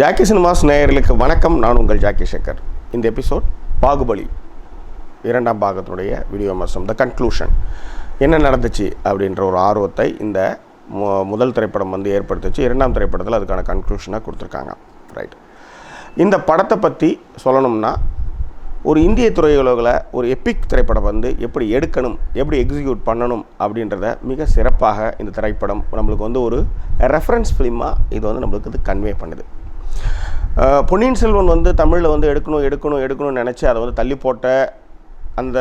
Jackie cinemas நேயர்களுக்கு வணக்கம். நான் உங்கள் ஜாக்கி சங்கர் இந்த எபிசோட் பாகுபலி இரண்டாம் பாகத்தினுடைய வீடியோ விமர்சனம் த கன்க்ளூஷன் என்ன நடந்துச்சு அப்படின்ற ஒரு ஆர்வத்தை இந்த முதல் திரைப்படம் வந்து ஏற்படுத்துச்சு. இரண்டாம் திரைப்படத்தில் அதுக்கான கன்க்ளூஷனாக கொடுத்துருக்காங்க. ரைட் இந்த படத்தை பற்றி சொல்லணும்னா ஒரு இந்திய துறையுலகில் ஒரு எப்பிக் திரைப்படம் வந்து எப்படி எடுக்கணும் எப்படி எக்ஸிக்யூட் பண்ணணும் அப்படின்றத மிக சிறப்பாக இந்த திரைப்படம் நம்மளுக்கு வந்து ஒரு ரெஃபரன்ஸ் ஃபிலிமாக இது வந்து நம்மளுக்கு இது கன்வே பண்ணுது. பொன்னியின் செல்வன் வந்து தமிழில் வந்து எடுக்கணும் எடுக்கணும் எடுக்கணும்னு நினச்சி அதை வந்து தள்ளி போட்ட அந்த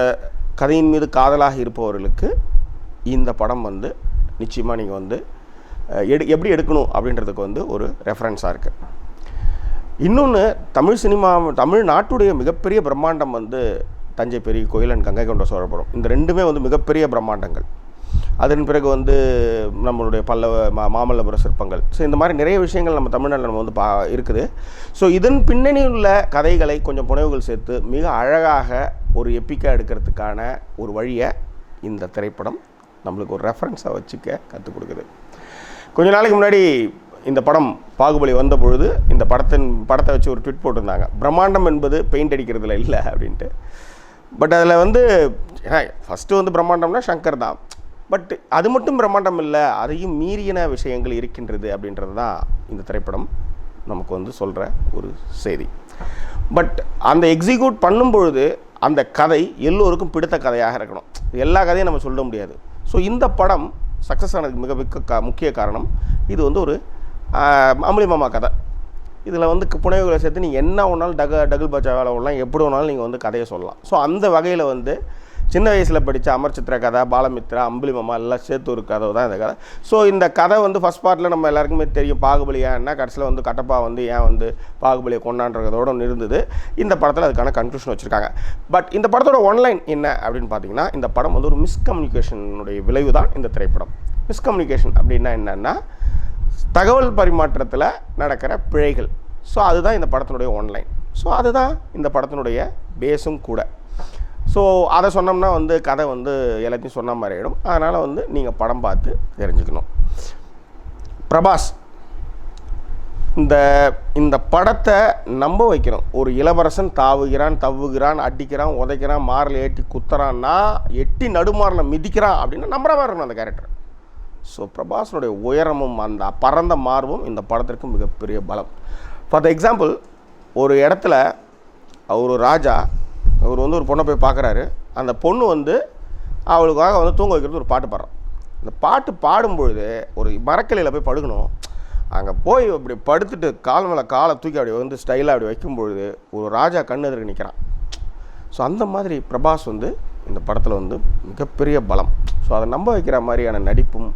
கதையின் மீது காதலாக இருப்பவர்களுக்கு இந்த படம் வந்து நிச்சயமாக நீங்கள் வந்து எடு எப்படி எடுக்கணும் அப்படின்றதுக்கு வந்து ஒரு ரெஃபரன்ஸாக இருக்குது இன்னொன்று தமிழ் சினிமா தமிழ் நாட்டுடைய மிகப்பெரிய பிரம்மாண்டம் வந்து தஞ்சை பெரிய கோயில் அண்ட் கங்கை கொண்ட சோழபுரம். இந்த ரெண்டுமே வந்து மிகப்பெரிய பிரம்மாண்டங்கள். அதன் பிறகு வந்து நம்மளுடைய பல்லவ மா மாமல்லபுர சிற்பங்கள். ஸோ இந்த மாதிரி நிறைய விஷயங்கள் நம்ம தமிழ்நாட்டில் நம்ம வந்து பா இருக்குது. ஸோ இதன் பின்னணி உள்ள கதைகளை கொஞ்சம் புனைவுகள் சேர்த்து மிக அழகாக ஒரு எப்பிக்காக எடுக்கிறதுக்கான ஒரு வழியை இந்த திரைப்படம் நம்மளுக்கு ஒரு ரெஃபரன்ஸாக வச்சுக்க கற்றுக் கொடுக்குது. கொஞ்ச நாளைக்கு முன்னாடி இந்த படம் பாகுபலி வந்த பொழுது இந்த படத்தின் படத்தை வச்சு ஒரு ட்விட் போட்டிருந்தாங்க. பிரம்மாண்டம் என்பது பெயிண்ட் அடிக்கிறதுல இல்லை அப்படின்ட்டு. பட் அதில் வந்து ஃபஸ்ட்டு வந்து பிரம்மாண்டம்னா சங்கர் தான். பட் அது மட்டும் பிரம்மாண்டம் இல்லை அதையும் மீறியன விஷயங்கள் இருக்கின்றது அப்படின்றது தான் இந்த திரைப்படம் நமக்கு வந்து சொல்கிற ஒரு செய்தி. பட் அந்த எக்ஸிக்யூட் பண்ணும் பொழுது அந்த கதை எல்லோருக்கும் பிடித்த கதையாக இருக்கணும். எல்லா கதையும் நம்ம சொல்ல முடியாது. ஸோ இந்த படம் சக்ஸஸ் ஆனதுக்கு மிக மிக்க கா முக்கிய காரணம் இது வந்து ஒரு ஆஹ், மாமா கதை. இதில் வந்து புனைவுகளை சேர்த்து நீங்கள் என்ன வேணாலும் டக டகுல் பச்சா வேலை விடலாம் எப்படி வேணாலும் நீங்கள் வந்து கதையை சொல்லலாம். ஸோ அந்த வகையில் வந்து சின்ன வயசில் படித்த அமர்சித்திர கதை பாலமித்ரா அம்புலிமம்மா எல்லாம் சேர்த்து ஒரு கதை தான் இந்த கதை. ஸோ இந்த கதை வந்து ஃபஸ்ட் பார்ட்டில் நம்ம எல்லாருக்குமே தெரியும் பாகுபலி ஏன்னா கடைசியில் வந்து கட்டப்பா வந்து ஏன் வந்து பாகுபலியை கொண்டான்றதோட இருந்தது இந்த படத்தில் அதுக்கான கன்க்ளூஷன் வச்சுருக்காங்க. பட் இந்த படத்தோட ஒன்லைன் என்ன அப்படின்னு பார்த்தீங்கன்னா இந்த படம் வந்து ஒரு மிஸ்கம்யூனிகேஷனுடைய விளைவு தான் இந்த திரைப்படம். மிஸ்கம்யூனிகேஷன் அப்படின்னா என்னென்னா தகவல் பரிமாற்றத்தில் நடக்கிற பிழைகள். ஸோ அதுதான் இந்த படத்தினுடைய ஒன்லைன் ஸோ அதுதான் இந்த படத்தினுடைய பேஸும் கூட. ஸோ அதை சொன்னோம்னா வந்து கதை வந்து எல்லாத்தையும் சொன்ன மாதிரி ஆகிடும் அதனால் வந்து நீங்கள் படம் பார்த்து தெரிஞ்சுக்கணும். பிரபாஸ் இந்த இந்த படத்தை நம்ப வைக்கணும். ஒரு இளவரசன் தாவுகிறான் தவ்வுகிறான் அடிக்கிறான் உதைக்கிறான் மாரில் ஏட்டி குத்துறான்னா எட்டி நடுமாரில் மிதிக்கிறான் அப்படின்னா நம்புற மாதிரி இருக்கணும் அந்த கேரக்டர் ஸோ பிரபாஸனுடைய உயரமும் அந்த பரந்த மார்பும் இந்த படத்திற்கு மிகப்பெரிய பலம். ஃபார் த எக்ஸாம்பிள் ஒரு இடத்துல அவர் ராஜா அவர் வந்து ஒரு பொண்ணை போய் பார்க்குறாரு. அந்த பொண்ணு வந்து அவளுக்காக வந்து தூங்க வைக்கிறது ஒரு பாட்டு பாடுறான் அந்த பாட்டு பாடும்பொழுது ஒரு மரக்கிளையில் போய் படுக்கணும். அங்கே போய் அப்படி படுத்துட்டு கால் மேலே காலை தூக்கி அப்படி வந்து ஸ்டைலாக அப்படி வைக்கும்பொழுது ஒரு ராஜா கண்ணு எதிர்க்க நிற்கிறான் ஸோ அந்த மாதிரி பிரபாஸ் வந்து இந்த படத்தில் வந்து மிகப்பெரிய பலம். ஸோ அதை நம்ப வைக்கிற மாதிரியான நடிப்பும்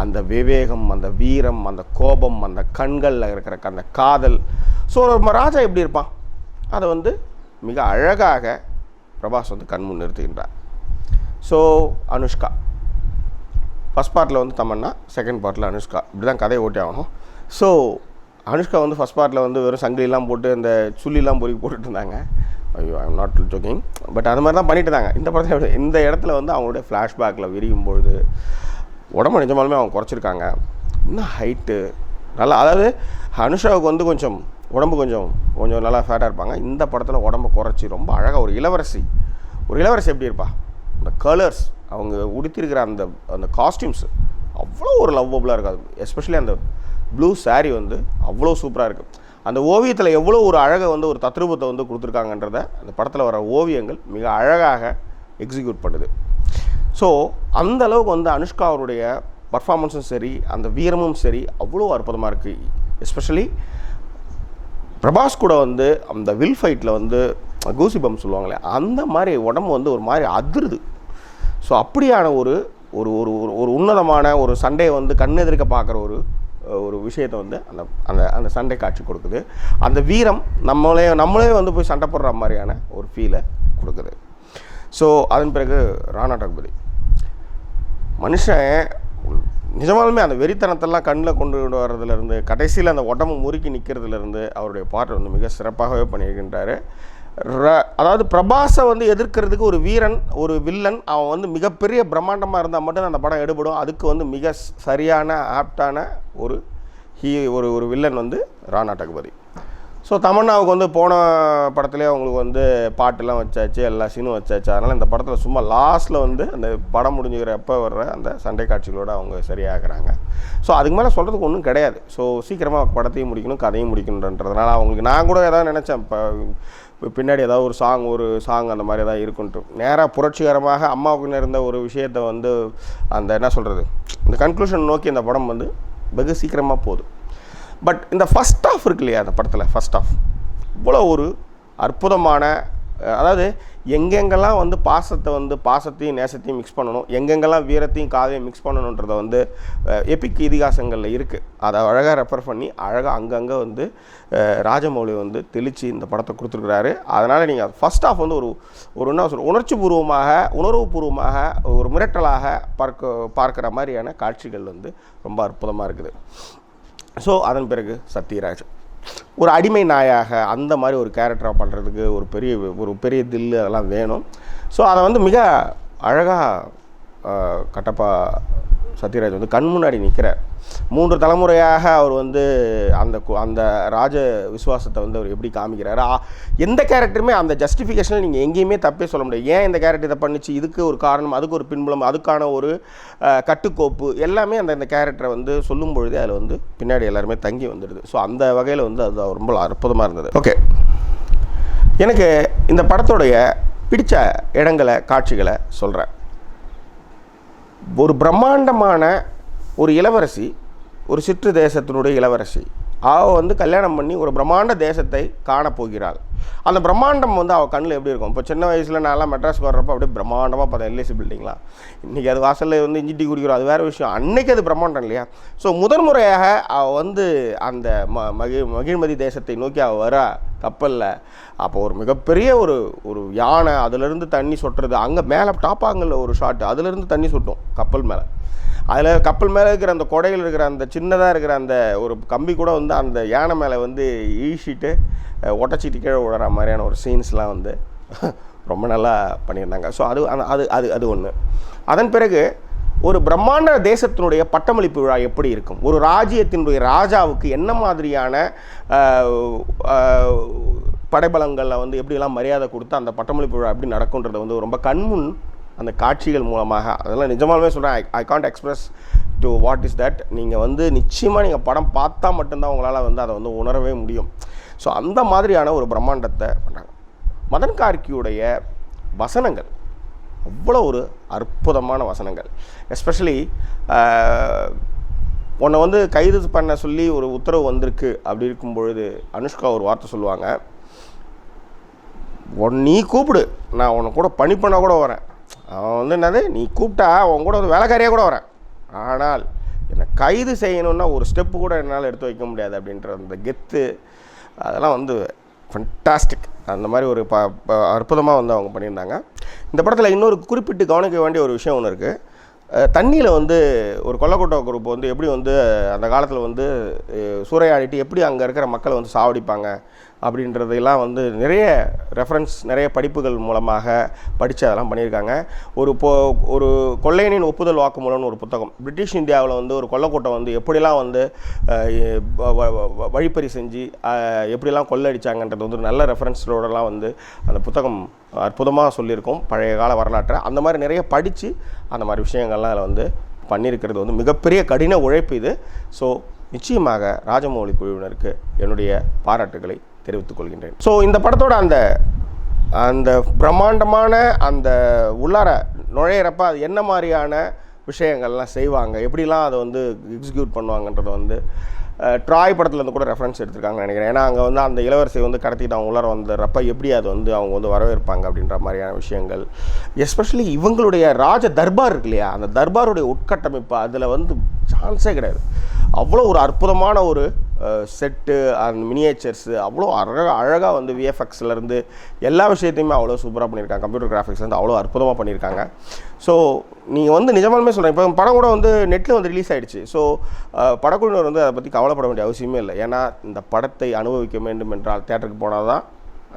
அந்த விவேகம் அந்த வீரம் அந்த கோபம் அந்த கண்களில் இருக்கிற அந்த காதல். ஸோ ஒரு ராஜா எப்படி இருப்பான்? அதை வந்து மிக அழகாக பிரபாஸ் வந்து கண்முன் நிறுத்துகின்றார். ஸோ அனுஷ்கா ஃபஸ்ட் பார்ட்டில் வந்து தமன்னா செகண்ட் பார்ட்டில் அனுஷ்கா இப்படி தான் கதையை ஓட்டி ஆகணும். ஸோ அனுஷ்கா வந்து ஃபஸ்ட் பார்ட்டில் வந்து வெறும் சங்கிலிலாம் போட்டு இந்த சுள்ளிலாம் பொறுக்கி போட்டுட்டு இருந்தாங்க ஐயோ ஐம் நாட் ஜோக்கிங் பட் அது மாதிரி தான் பண்ணிட்டு இருந்தாங்க இந்த படத்தில் இந்த இடத்துல வந்து அவங்களுடைய ஃப்ளாஷ்பேக்கில் விரியும் பொழுது உடம்பு நிஜமாலுமே அவங்க குறைச்சிருக்காங்க. இன்னும் ஹைட்டு நல்லா அதாவது அனுஷாவுக்கு வந்து கொஞ்சம் உடம்பு கொஞ்சம் கொஞ்சம் நல்லா ஃபேட்டாக இருப்பாங்க. இந்த படத்தில் உடம்பு குறைச்சி ரொம்ப அழகாக ஒரு இளவரசி ஒரு இளவரசி எப்படி இருப்பா? அந்த கலர்ஸ் அவங்க உடுத்திருக்கிற அந்த அந்த காஸ்டியூம்ஸ் அவ்வளோ ஒரு லவ்வபுளாக இருக்காது எஸ்பெஷலி அந்த ப்ளூ saree வந்து அவ்வளோ சூப்பராக இருக்குது அந்த ஓவியத்தில் எவ்வளோ ஒரு அழகை வந்து ஒரு தத்ரூபத்தை வந்து கொடுத்துருக்காங்கன்றத அந்த படத்தில் வர ஓவியங்கள் மிக அழகாக எக்ஸிக்யூட் பண்ணுது. ஸோ அந்த அளவுக்கு வந்து அனுஷ்கா அவருடைய பர்ஃபார்மன்ஸும் சரி அந்த வீரமும் சரி அவ்வளோ அற்புதமாக இருக்குது எஸ்பெஷலி பிரபாஸ் கூட வந்து அந்த வில் ஃபைட்டில் வந்து கூசி பம் சொல்லுவாங்களே அந்த மாதிரி உடம்பு வந்து ஒரு மாதிரி அதிருது. ஸோ அப்படியான ஒரு ஒரு ஒரு ஒரு- ஒரு உன்னதமான ஒரு சண்டையை வந்து கண் எதிர்க்க பார்க்குற ஒரு ஒரு விஷயத்தை வந்து அந்த அந்த அந்த சண்டை காட்சி கொடுக்குது. அந்த வீரம் நம்மளே நம்மளே வந்து போய் சண்டை போடுற மாதிரியான ஒரு ஃபீலை கொடுக்குது. ஸோ அதன் பிறகு ராணா டக்பதி மனுஷன் நிஜமாலுமே அந்த வெறித்தனத்தெல்லாம் கண்ணில் கொண்டு வர்றதுலேருந்து கடைசியில் அந்த உடம்பு முறுக்கி நிற்கிறதுலேருந்து அவருடைய பாட்டு வந்து மிக சிறப்பாகவே பண்ணியிருக்கின்றாரு. ர- அதாவது பிரபாஸை வந்து எதிர்க்கிறதுக்கு ஒரு வீரன் ஒரு வில்லன் அவன் வந்து மிகப்பெரிய பிரம்மாண்டமாக இருந்தால் மட்டும் அந்த படம் எடுபடும். அதுக்கு வந்து மிக சரியான ஆப்டான ஒரு ஹீ ஒரு ஒரு வில்லன் வந்து ராணா டகுபதி. ஸோ தமன்னாவுக்கு வந்து போன படத்துலேயே அவங்களுக்கு வந்து பாட்டுலாம் வச்சாச்சு எல்லா சீனும் வச்சாச்சு. அதனால் இந்த படத்தில் சும்மா லாஸ்ட்டில் வந்து அந்த படம் முடிஞ்சுக்கிறப்ப வர்ற அந்த சண்டை காட்சிகளோட அவங்க சரியாகிறாங்க. ஸோ அதுக்கு மேலே சொல்கிறதுக்கு ஒன்றும் கிடையாது. ஸோ சீக்கிரமாக படத்தையும் முடிக்கணும் கதையும் முடிக்கணுன்றதுனால அவங்களுக்கு நான் கூட ஏதாவது நினச்சேன். இப்போ பின்னாடி ஏதாவது ஒரு சாங் ஒரு சாங் அந்த மாதிரி ஏதாவது இருக்குன்ட்டு. நேராக புரட்சிகரமாக அம்மாவுக்கு இருந்த ஒரு விஷயத்தை வந்து அந்த என்ன சொல்கிறது இந்த கன்க்ளூஷன் நோக்கி அந்த படம் வந்து வெகு சீக்கிரமாக போகுது. பட் இந்த ஃபஸ்ட் ஆஃப் இருக்கு இல்லையா அந்த படத்தில் ஃபஸ்ட் ஆஃப் இவ்வளோ ஒரு அற்புதமான அதாவது எங்கெங்கெல்லாம் வந்து பாசத்தை வந்து பாசத்தையும் நேசத்தையும் மிக்ஸ் பண்ணணும் எங்கெங்கெல்லாம் வீரத்தையும் காதையும் மிக்ஸ் பண்ணணுன்றதை வந்து எபிக் இதிகாசங்களில் இருக்குது அதை அழகாக ரெஃபர் பண்ணி அழகாக அங்கங்கே வந்து ராஜமௌலி வந்து தெளித்து இந்த படத்தை கொடுத்துருக்குறாரு. அதனால் நீங்கள் ஃபஸ்ட் ஆஃப் வந்து ஒரு ஒரு என்ன சொல்ற உணர்ச்சி பூர்வமாக உணர்வுபூர்வமாக ஒரு மிரட்டலாக பார்க்க பார்க்குற மாதிரியான காட்சிகள் வந்து ரொம்ப அற்புதமாக இருக்குது. ஸோ அதன் பிறகு சத்யராஜ். ஒரு அடிமை நாயாக அந்த மாதிரி ஒரு கேரக்டராக பண்ணுறதுக்கு ஒரு பெரிய ஒரு பெரிய தில்லு அதெல்லாம் வேணும். ஸோ அதை வந்து மிக அழகாக கட்டப்பா சத்யராஜ் வந்து கண் முன்னாடி நிற்கிறார் மூன்று தலைமுறையாக அவர் வந்து அந்த கு- அந்த ராஜ விசுவாசத்தை வந்து அவர் எப்படி காமிக்கிறார்? ஆ, எந்த கேரக்டருமே அந்த ஜஸ்டிஃபிகேஷனில் நீங்கள் எங்கேயுமே தப்பே சொல்ல முடியாது. ஏன் இந்த கேரக்டர் இதை பண்ணிச்சு? இதுக்கு ஒரு காரணம் அதுக்கு ஒரு பின்புலம் அதுக்கான ஒரு கட்டுக்கோப்பு எல்லாமே அந்த இந்த கேரக்டரை வந்து சொல்லும் பொழுதே அதில் வந்து பின்னாடி எல்லாருமே தங்கி வந்துடுது. ஸோ அந்த வகையில் வந்து அது ரொம்ப அற்புதமாக இருந்தது. ஓகே எனக்கு இந்த படத்தோடைய பிடித்த இடங்களை காட்சிகளை சொல்கிறேன் ஒரு பிரம்மாண்டமான ஒரு இளவரசி ஒரு சிற்று தேசத்தினுடைய இளவரசி. அவ வந்து கல்யாணம் பண்ணி ஒரு பிரம்மாண்ட தேசத்தை காணப் போகிறாள். அந்த பிரம்மாண்டம் வந்து அவள் கண்ணில் எப்படி இருக்கும்? இப்போ சின்ன வயசில் நான்லாம் மெட்ராஸ்க்கு வர்றப்போ அப்படியே பிரம்மாண்டமாக பார்த்தேன் எல்ஐசி பில்டிங்லாம் இன்றைக்கி அது வாசலில் வந்து இஞ்சி டீ குடிக்கிறோம் அது வேறு விஷயம். அன்னைக்கு அது பிரம்மாண்டம் இல்லையா? ஸோ முதன்முறையாக அவள் வந்து அந்த ம மகிழ் மகிழ்மதி தேசத்தை நோக்கி அவள் வர கப்பலில். அப்போ ஒரு மிகப்பெரிய ஒரு ஒரு யானை அதுலேருந்து தண்ணி சொட்டுறது அங்கே மேலே டாப்பாங்கல்ல ஒரு ஷாட் அதுலேருந்து தண்ணி சொட்டும் கப்பல் மேலே. அதில் கப்பல் மேலே இருக்கிற அந்த கொடையில் இருக்கிற அந்த சின்னதாக இருக்கிற அந்த ஒரு கம்பி கூட வந்து அந்த யானை மேலே வந்து ஈசிட்டு ஒட்டச்சிட்டு கீழே விடுற மாதிரியான ஒரு சீன்ஸ்லாம் வந்து ரொம்ப நல்லா பண்ணியிருந்தாங்க. ஸோ அது அது அது அது ஒன்று அதன் பிறகு ஒரு பிரம்மாண்ட தேசத்தினுடைய பட்டமளிப்பு விழா எப்படி இருக்கும்? ஒரு ராஜ்யத்தினுடைய ராஜாவுக்கு என்ன மாதிரியான படைபலங்களில் வந்து எப்படிலாம் மரியாதை கொடுத்து அந்த பட்டமளிப்பு விழா எப்படி நடக்கும்ன்றது வந்து ரொம்ப கண்முன் அந்த காட்சிகள் மூலமாக. அதெல்லாம் நிஜமாலுமே சொல்கிறேன் I I can't express to what is that நீங்கள் வந்து நிச்சயமாக நீங்கள் படம் பார்த்தா மட்டும்தான் உங்களால் வந்து அதை வந்து உணரவே முடியும். ஸோ அந்த மாதிரியான ஒரு பிரம்மாண்டத்தை பண்ணாங்க மதன் கார்கியுடைய வசனங்கள் அவ்வளோ ஒரு அற்புதமான வசனங்கள். எஸ்பெஷலி உன்னை வந்து கைது பண்ண சொல்லி ஒரு உத்தரவு வந்திருக்கு அப்படி இருக்கும் பொழுது அனுஷ்கா ஒரு வார்த்தை சொல்லுவாங்க. உன் நீ கூப்பிடு நான் உன்னை கூட பணி பண்ண கூட வரேன். அவன் வந்து என்னது நீ கூப்பிட்டா உன் கூட வந்து வேலைக்காரியாக கூட வரேன். ஆனால் என்னை கைது செய்யணுன்னா ஒரு ஸ்டெப்பு கூட என்னால் எடுத்து வைக்க முடியாது. அப்படின்ற அந்த கெத்து அதெல்லாம் வந்து ஃபண்டாஸ்டிக் அந்த மாதிரி ஒரு ப அற்புதமாக வந்து அவங்க பண்ணியிருந்தாங்க. இந்த படத்தில் இன்னொரு குறிப்பிட்டு கவனிக்க வேண்டிய ஒரு விஷயம் ஒன்று இருக்குது தண்ணியில் வந்து ஒரு கொல்லக்கோட்டை குரூப் வந்து எப்படி வந்து அந்த காலத்தில் வந்து சூறையாடிட்டு எப்படி அங்கே இருக்கிற மக்களை வந்து சாவடிப்பாங்க அப்படின்றதெல்லாம் வந்து நிறைய ரெஃபரன்ஸ் நிறைய படிப்புகள் மூலமாக படித்து அதெல்லாம் பண்ணியிருக்காங்க. ஒரு இப்போ ஒரு கொள்ளையனின் ஒப்புதல் வாக்குமூலம்னு ஒரு புத்தகம். பிரிட்டிஷ் இந்தியாவில் வந்து ஒரு கொள்ளைக்கூட்டம் வந்து எப்படிலாம் வந்து வ- வழிப்பறி செஞ்சு எப்படிலாம் கொள்ளடிச்சாங்கன்றது வந்து நல்ல ரெஃபரன்ஸோடலாம் வந்து அந்த புத்தகம் அற்புதமாக சொல்லியிருக்கோம். பழைய கால வரலாற்றை. அந்த மாதிரி நிறைய படித்து அந்த மாதிரி விஷயங்கள்லாம் அதில் வந்து பண்ணியிருக்கிறது வந்து மிகப்பெரிய கடின உழைப்பு இது. ஸோ நிச்சயமாக ராஜமௌலி குழுவினருக்கு என்னுடைய பாராட்டுகளை தெரிவித்துக் கொள்கின்றேன் ஸோ இந்த படத்தோட அந்த அந்த பிரம்மாண்டமான அந்த உள்ளார நுழையிறப்ப அது என்ன மாதிரியான விஷயங்கள்லாம் செய்வாங்க? எப்படிலாம் அதை வந்து எக்ஸிக்யூட் பண்ணுவாங்கன்றதை வந்து ட்ராய் படத்துலேருந்து கூட ரெஃபரன்ஸ் எடுத்திருக்காங்கன்னு நினைக்கிறேன். ஏன்னா அங்கே வந்து அந்த இளவரசி வந்து கடத்திட்டு அவங்க உள்ளார வந்துடுறப்ப எப்படி அது வந்து அவங்க வந்து வரவேற்பாங்க அப்படின்ற மாதிரியான விஷயங்கள். எஸ்பெஷலி இவங்களுடைய ராஜ தர்பார் இருக்கு இல்லையா? அந்த தர்பாருடைய உட்கட்டமைப்பு அதில் வந்து சான்ஸே கிடையாது. அவ்வளோ ஒரு அற்புதமான ஒரு செட்டு அந்த மினியேச்சர்ஸு அவ்வளோ அழகாக அழகாக வந்து விஎஃப்எக்ஸ்லேருந்து எல்லா விஷயத்தையுமே அவ்வளோ சூப்பராக பண்ணியிருக்காங்க. கம்ப்யூட்டர் கிராஃபிக்ஸ்லேருந்து அவ்வளோ அற்புதமாக பண்ணியிருக்காங்க. ஸோ நீங்கள் வந்து நிஜமாலுமே சொல்கிறேன் இப்போ படம் கூட வந்து நெட்டில் வந்து ரிலீஸ் ஆகிடுச்சு ஸோ படக்குழுவினர் வந்து அதை பற்றி கவலைப்பட வேண்டிய அவசியமே இல்லை. ஏன்னா இந்த படத்தை அனுபவிக்க வேண்டும் என்றால் தேட்டருக்கு போனால் தான்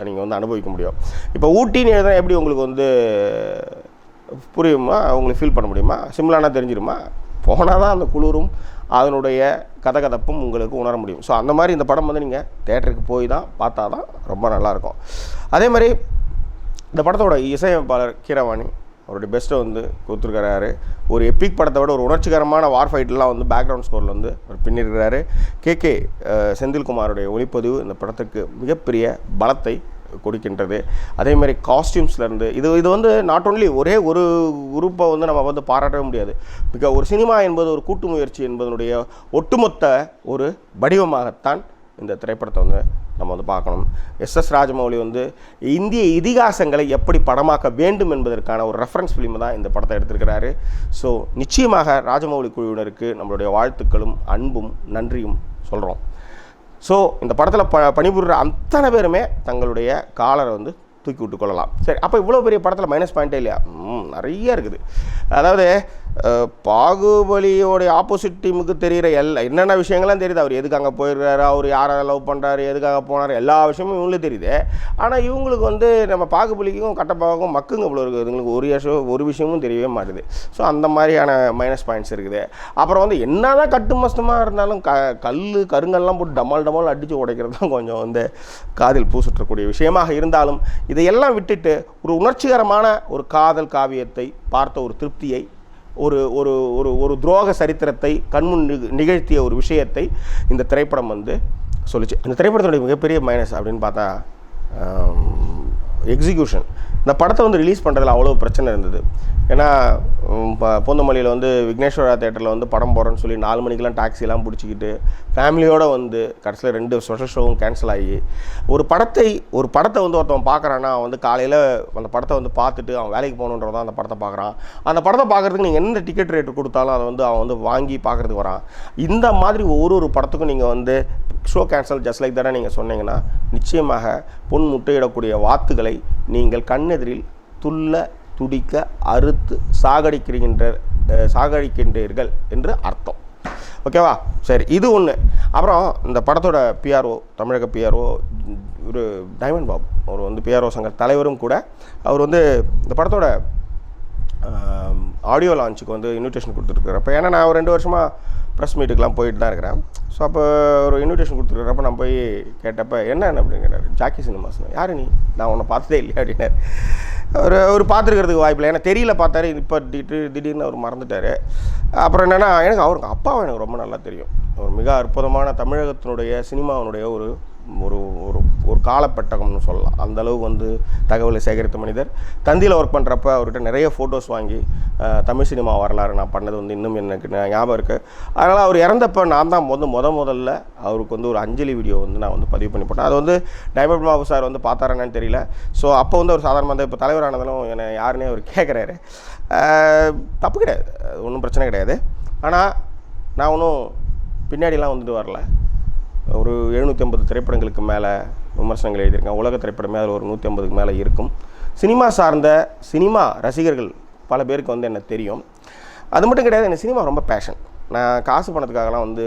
நீங்கள் வந்து அனுபவிக்க முடியும். இப்போ ஊட்டின்னு எழுதுனா எப்படி உங்களுக்கு வந்து புரியுமா? உங்களுக்கு ஃபீல் பண்ண முடியுமா? சிம்லானா தெரிஞ்சிருமா? போனால் தான் அந்த குளிரும் அதனுடைய கதகதப்பும் உங்களுக்கு உணர முடியும். ஸோ அந்த மாதிரி இந்த படம் வந்து நீங்கள் தேட்டருக்கு போய் தான் பார்த்தா தான் ரொம்ப நல்லாயிருக்கும் அதே மாதிரி இந்த படத்தோட இசையமைப்பாளர் கீரவாணி அவருடைய பெஸ்ட்டை வந்து கொடுத்துருக்கிறாரு. ஒரு எப்பிக் படத்தை விட ஒரு உணர்ச்சிகரமான வார் ஃபைட்லாம் வந்து பேக்ரவுண்ட் ஸ்கோரில் வந்து அவர் பின்னிருக்கிறாரு. கே கே செந்தில்குமாருடைய ஒளிப்பதிவு இந்த படத்துக்கு மிகப்பெரிய பலத்தை கொடுக்கின்றது. அதே மாதிரி காஸ்டியூம்ஸ்லேருந்து இது இது வந்து நாட் ஒன்லி ஒரே ஒரு குரூப்பை வந்து நம்ம வந்து பாராட்டவே முடியாது. மிக ஒரு சினிமா என்பது ஒரு கூட்டு முயற்சி என்பதனுடைய ஒட்டுமொத்த ஒரு வடிவமாகத்தான் இந்த திரைப்படத்தை வந்து நம்ம வந்து பார்க்கணும். எஸ் எஸ் ராஜமௌலி வந்து இந்திய இதிகாசங்களை எப்படி படமாக்க வேண்டும் என்பதற்கான ஒரு ரெஃபரன்ஸ் ஃபிலிம் தான் இந்த படத்தை எடுத்திருக்கிறாரு. ஸோ நிச்சயமாக ராஜமௌலி குழுவினருக்கு நம்மளுடைய வாழ்த்துக்களும் அன்பும் நன்றியும் சொல்கிறோம் ஸோ இந்த படத்தில் ப பணிபுரிகிற அத்தனை பேருமே தங்களுடைய காலரை வந்து தூக்கி விட்டு கொள்ளலாம். சரி அப்போ இவ்வளோ பெரிய படத்தில் மைனஸ் பாயிண்ட்டே இல்லையா? ம், நிறைய இருக்குது. அதாவது பாகுபலியோடைய ஆப்போசிட் டீமுக்கு தெரிகிற எல்லா என்னென்ன விஷயங்கள்லாம் தெரியுது? அவர் எதுக்கு அங்கே போயிடுறாரு? அவர் யாரை லவ் பண்ணுறாரு எதுக்காக போனார்? எல்லா விஷயமும் இவங்களுக்கு தெரியுது. ஆனால் இவங்களுக்கு வந்து நம்ம பாகுபலிக்கும் கட்டப்பாவுக்கும் மக்குங்க இவ்வளோ இருக்குது. இவங்களுக்கு ஒரு விஷயம் ஒரு விஷயமும் தெரியவே மாட்டுது. ஸோ அந்த மாதிரியான மைனஸ் பாயிண்ட்ஸ் இருக்குது. அப்புறம் வந்து என்னதான் கட்டு மஸ்தமாக இருந்தாலும் க கல் கருங்கல்லாம் போட்டு டமால் டமால் அடித்து உடைக்கிறது தான் கொஞ்சம் வந்து காதில் பூசுற்றக்கூடிய விஷயமாக இருந்தாலும் இதையெல்லாம் விட்டுட்டு ஒரு உணர்ச்சிகரமான ஒரு காதல் காவியத்தை பார்த்த ஒரு திருப்தியை ஒரு ஒரு ஒரு ஒரு துரோக சரித்திரத்தை கண்முன் நிகழ்த்திய ஒரு விஷயத்தை இந்த திரைப்படம் வந்து சொல்லிச்சு. இந்த திரைப்படத்துடைய மிகப்பெரிய மைனஸ் அப்படின்னு பார்த்தா எக்ஸிக்யூஷன் இந்த படத்தை வந்து ரிலீஸ் பண்ணுறதுல அவ்வளோ பிரச்சனை இருந்தது. ஏன்னா இப்போ பூந்தமல்லியில் வந்து விக்னேஸ்வரா தேட்டரில் வந்து படம் போகிறேன்னு சொல்லி நாலு மணிக்கெலாம் டாக்ஸிலாம் பிடிச்சிக்கிட்டு ஃபேமிலியோடு வந்து கடைசியில் ரெண்டு ஸ்பெஷல் ஷோவும் கேன்சல் ஆகி ஒரு படத்தை ஒரு படத்தை வந்து ஒருத்தவன் பார்க்குறான்னா அவன் வந்து காலையில் அந்த படத்தை வந்து பார்த்துட்டு அவன் வேலைக்கு போகணுன்றதான் அந்த படத்தை பார்க்குறான். அந்த படத்தை பார்க்குறதுக்கு நீங்கள் எந்த டிக்கெட் ரேட் கொடுத்தாலும் அதை வந்து அவன் வந்து வாங்கி பார்க்குறதுக்கு வரான். இந்த மாதிரி ஒரு ஒரு படத்துக்கும் நீங்கள் வந்து ஷோ கேன்சல் ஜஸ்ட் லைக் தானே நீங்கள் சொன்னீங்கன்னா நிச்சயமாக பொன் முட்டையிடக்கூடிய வாத்துகளை நீங்கள் கண்ணு கண்ணெதிரில் துள்ள துடிக்க அறுத்து சாகடிக்கின்ற சாகடிக்கின்றீர்கள் என்று அர்த்தம். ஓகேவா? சரி இது ஒன்று அப்புறம் இந்த படத்தோட பிஆர்ஓ தமிழக பிஆர்ஓ ஒரு டைமண்ட் பாபு. அவர் வந்து பிஆர்ஓ சங்க தலைவரும் கூட. அவர் வந்து இந்த படத்தோட ஆடியோ லான்ச்சுக்கு வந்து இன்விடேஷன் கொடுத்துருக்குறப்ப ஏன்னா நான் ஒரு ரெண்டு வருஷமாக ப்ரெஸ் மீட்டுக்கெலாம் போயிட்டு தான் இருக்கிறேன். ஸோ அப்போ ஒரு இன்விடேஷன் கொடுத்துருக்குறப்ப நான் போய் கேட்டப்ப என்ன அப்படிங்கிறாரு ஜாக்கி சினிமாஸ் யார் நீ? நான் உன்னை பார்த்ததே இல்லையா அப்படின்னாரு. அவர் அவர் பார்த்துருக்கிறதுக்கு வாய்ப்பில்லை ஏன்னா தெரியல பார்த்தாரு. இப்போ திடீர் திடீர்னு அவர் மறந்துட்டார். அப்புறம் என்னென்னா எனக்கு அவருக்கு அப்பாவை எனக்கு ரொம்ப நல்லா தெரியும். ஒரு மிக அற்புதமான தமிழகத்தினுடைய சினிமாவினுடைய ஒரு ஒரு ஒரு ஒரு காலப்பட்டகம்னு சொல்லலாம். அந்த அளவுக்கு வந்து தகவலை சேகரித்த மனிதர். தந்தியில் ஒர்க் பண்ணுறப்ப அவர்கிட்ட நிறைய ஃபோட்டோஸ் வாங்கி தமிழ் சினிமா வரலாறு நான் பண்ணது வந்து இன்னும் எனக்கு ஞாபகம் இருக்குது அதனால் அவர் இறந்தப்போ நான் தான் வந்து முத முதல்ல அவருக்கு வந்து ஒரு அஞ்சலி வீடியோ வந்து நான் வந்து பதிவு பண்ணி போட்டேன். அது வந்து டைமண்ட் பாபு சார் வந்து பார்த்தாரான்னு தெரியல. ஸோ அப்போ வந்து அவர் சாதாரணமாக இப்போ தலைவரானதாலும் என்னை யாருன்னே அவர் கேட்குறாரு தப்பு கிடையாது. ஒன்றும் பிரச்சனை கிடையாது. ஆனால் நான் ஒன்றும் பின்னாடிலாம் வந்துட்டு வரல. ஒரு எழுநூற்றி ஐம்பது திரைப்படங்களுக்கு மேலே விமர்சனங்கள் எழுதியிருக்கேன் உலக திரைப்படமே அதில் ஒரு நூற்றி ஐம்பதுக்கு மேலே இருக்கும். சினிமா சார்ந்த சினிமா ரசிகர்கள் பல பேருக்கு வந்து என்ன தெரியும். அது மட்டும் கிடையாது எனக்கு சினிமா ரொம்ப பேஷன் நான் காசு பணத்துக்காகலாம் வந்து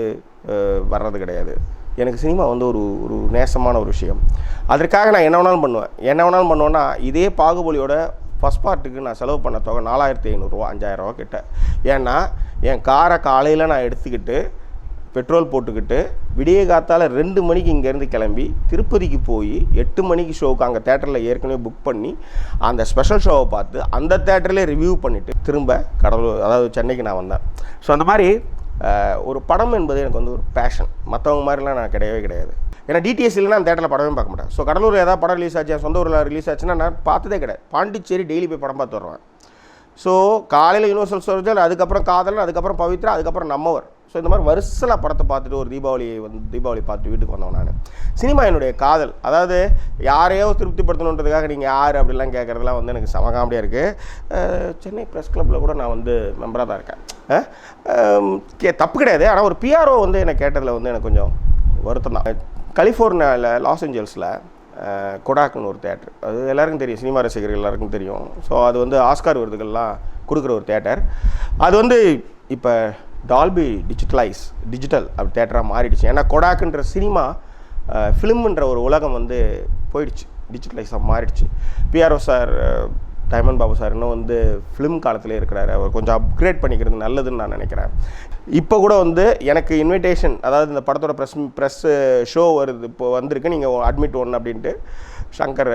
வர்றது கிடையாது. எனக்கு சினிமா வந்து ஒரு ஒரு நேசமான ஒரு விஷயம். அதற்காக நான் என்ன வேணாலும் பண்ணுவேன். என்ன வேணாலும் பண்ணுவேன்னா இதே பாகுபலியோட ஃபஸ்ட் பார்ட்டுக்கு நான் செலவு பண்ண தொகை நாலாயிரத்தி ஐநூறுரூவா அஞ்சாயிரரூவா கிட்ட. ஏன்னா என் காரை காலையில் நான் எடுத்துக்கிட்டு பெட்ரோல் போட்டுக்கிட்டு விடிய காத்தால் ரெண்டு மணிக்கு இங்கேருந்து கிளம்பி திருப்பதிக்கு போய் எட்டு மணிக்கு ஷோவுக்கு அங்கே தேட்டரில் ஏற்கனவே புக் பண்ணி அந்த ஸ்பெஷல் ஷோவை பார்த்து அந்த தேட்டர்லேயே ரிவ்யூ பண்ணிவிட்டு திரும்ப கடலூர் அதாவது சென்னைக்கு நான் வந்தேன். ஸோ அந்த மாதிரி ஒரு படம் என்பது எனக்கு வந்து ஒரு பேஷன் மற்றவங்க மாதிரிலாம் நான் கிடையவே கிடையாது. ஏன்னா டிடிஎஸ் இல்லைனா அந்த தேட்டரில் படமே பார்க்க மாட்டேன். ஸோ கடலூர் ஏதாவது படம் ரிலீஸ் ஆச்சு சொந்த ஊரில் ரிலீஸ் ஆச்சுன்னா நான் பார்த்ததே கிடையாது. பாண்டிச்சேரி டெய்லி போய் படம் பார்த்து வருவேன். ஸோ காலையில் யூனிவர்சல் சோல்ஜர் அதுக்கப்புறம் காதலன் அதுக்கப்புறம் பவித்ரா அதுக்கப்புறம் நம்மவர். ஸோ இந்த மாதிரி வருஷலாக படத்தை பார்த்துட்டு ஒரு தீபாவளியை வந்து தீபாவளி பார்த்துட்டு வீட்டுக்கு வந்தோம் நான். சினிமா என்னுடைய காதல். அதாவது யாரையோ திருப்திப்படுத்தணுன்றதுக்காக நீங்கள் யார் அப்படிலாம் கேட்குறதுலாம் வந்து எனக்கு செம காமெடியாக இருக்குது சென்னை ப்ரெஸ் கிளப்பில் கூட நான் வந்து மெம்பராக தான் இருக்கேன். கே தப்பு கிடையாது. ஆனால் ஒரு பிஆர்ஓ வந்து என்னை கேட்டதில் வந்து எனக்கு கொஞ்சம் வருத்தம் தான். கலிஃபோர்னியாவில் லாஸ் ஏஞ்சல்ஸில் கொடாக்குன்னு ஒரு தேட்டர் அது எல்லாருக்கும் தெரியும் சினிமா ரசிகர்கள் எல்லாருக்கும் தெரியும். ஸோ அது வந்து ஆஸ்கார் விருதுகள்லாம் கொடுக்குற ஒரு தேட்டர் அது வந்து இப்போ டால்பி டிஜிட்டலைஸ் டிஜிட்டல் அப்படி தேட்டராக மாறிடுச்சு. ஏன்னா கொடாக்குன்ற சினிமா ஃபிலிம்ன்ற ஒரு உலகம் வந்து போயிடுச்சு. டிஜிட்டலைஸாக மாறிடுச்சு. PRO sir diamond Babu sir இன்னும் வந்து ஃபிலிம் காலத்தில் இருக்கிறாரு. அவர் கொஞ்சம் அப்கிரேட் பண்ணிக்கிறது நல்லதுன்னு நான் நினைக்கிறேன். இப்போ கூட வந்து எனக்கு இன்விடேஷன் அதாவது இந்த படத்தோட ப்ரெஸ் ப்ரெஸ் ஷோ வருது இப்போ வந்திருக்கு. நீங்கள் அட்மிட் ஒன்று அப்படின்ட்டு சங்கர்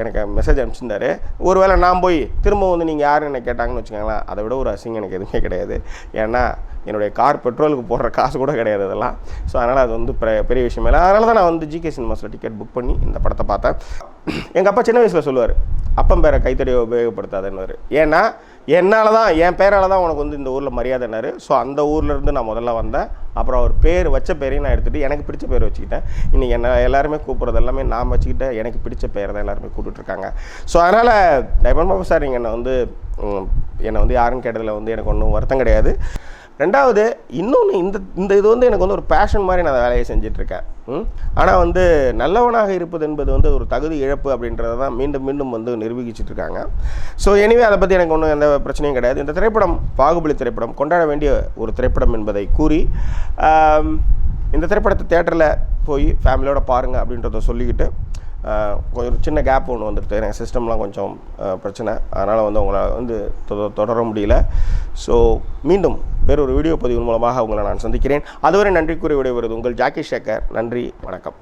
எனக்கு மெசேஜ் அனுப்பிச்சிருந்தாரு. ஒருவேளை நான் போய் திரும்ப வந்து நீங்கள் யார் என்ன கேட்டாங்கன்னு வச்சுக்கோங்களேன் அதை விட ஒரு அசிங்கம் எனக்கு எதுவுமே கிடையாது. ஏன்னா என்னுடைய கார் பெட்ரோலுக்கு போடுற காசு கூட கிடையாது அதெல்லாம். ஸோ அதனால் அது வந்து பெ- பெரிய விஷயம் இல்லை. அதனால தான் நான் வந்து ஜிகே சினிமாஸில் டிக்கெட் புக் பண்ணி இந்த படத்தை பார்த்தேன். எங்கள் அப்பா சின்ன வயசில் சொல்லுவார் அப்பம் பேரை கைத்தடியை உபயோகப்படுத்தாதுன்னு ஏன்னா என்னால் தான் என் பேரால் தான் உனக்கு வந்து இந்த ஊரில் மரியாதைனாரு ஸோ அந்த ஊர்லேருந்து நான் முதல்ல வந்தேன். அப்புறம் அவர் பேர் வச்ச பேரையும் நான் எடுத்துகிட்டு எனக்கு பிடிச்ச பேர் வச்சுக்கிட்டேன். இன்றைக்கி என்ன எல்லாருமே கூப்பிட்றது எல்லாமே நான் வச்சுக்கிட்டேன் எனக்கு பிடிச்ச பேரை தான் எல்லாருமே கூப்பிட்டுருக்காங்க ஸோ அதனால் டைமண்ட் பாபு சார் நீங்கள் என்னை வந்து என்னை வந்து யாருன்னு கேட்டதில் வந்து எனக்கு ஒன்றும் வருத்தம் கிடையாது. ரெண்டாவது இன்னொன்று இந்த இந்த இது வந்து எனக்கு வந்து ஒரு பேஷன் மாதிரி நான் வேலையை செஞ்சிட்ருக்கேன். ஆனால் வந்து நல்லவனாக இருப்பது என்பது வந்து ஒரு தகுதி இழப்பு அப்படின்றத தான் மீண்டும் மீண்டும் வந்து நிரூபிச்சிட்டு இருக்காங்க ஸோ எனிவே அதை பற்றி எனக்கு ஒன்றும் எந்த பிரச்சனையும் கிடையாது. இந்த திரைப்படம் பாகுபலி திரைப்படம் கொண்டாட வேண்டிய ஒரு திரைப்படம் என்பதை கூறி இந்த திரைப்படத்தை தேட்டரில் போய் ஃபேமிலியோட பாருங்கள் அப்படின்றத சொல்லிக்கிட்டு ஒரு சின்ன கேப் ஒன்று வந்துடுது எனக்கு சிஸ்டம்லாம் கொஞ்சம் பிரச்சனை. அதனால் வந்து உங்களை வந்து தொடர முடியல. ஸோ மீண்டும் வேறொரு வீடியோ பதிவு மூலமாக உங்களை நான் சந்திக்கிறேன். அதுவரை நன்றி கூறி விடைபெறுவது உங்கள் ஜாக்கி சேகர். நன்றி வணக்கம்.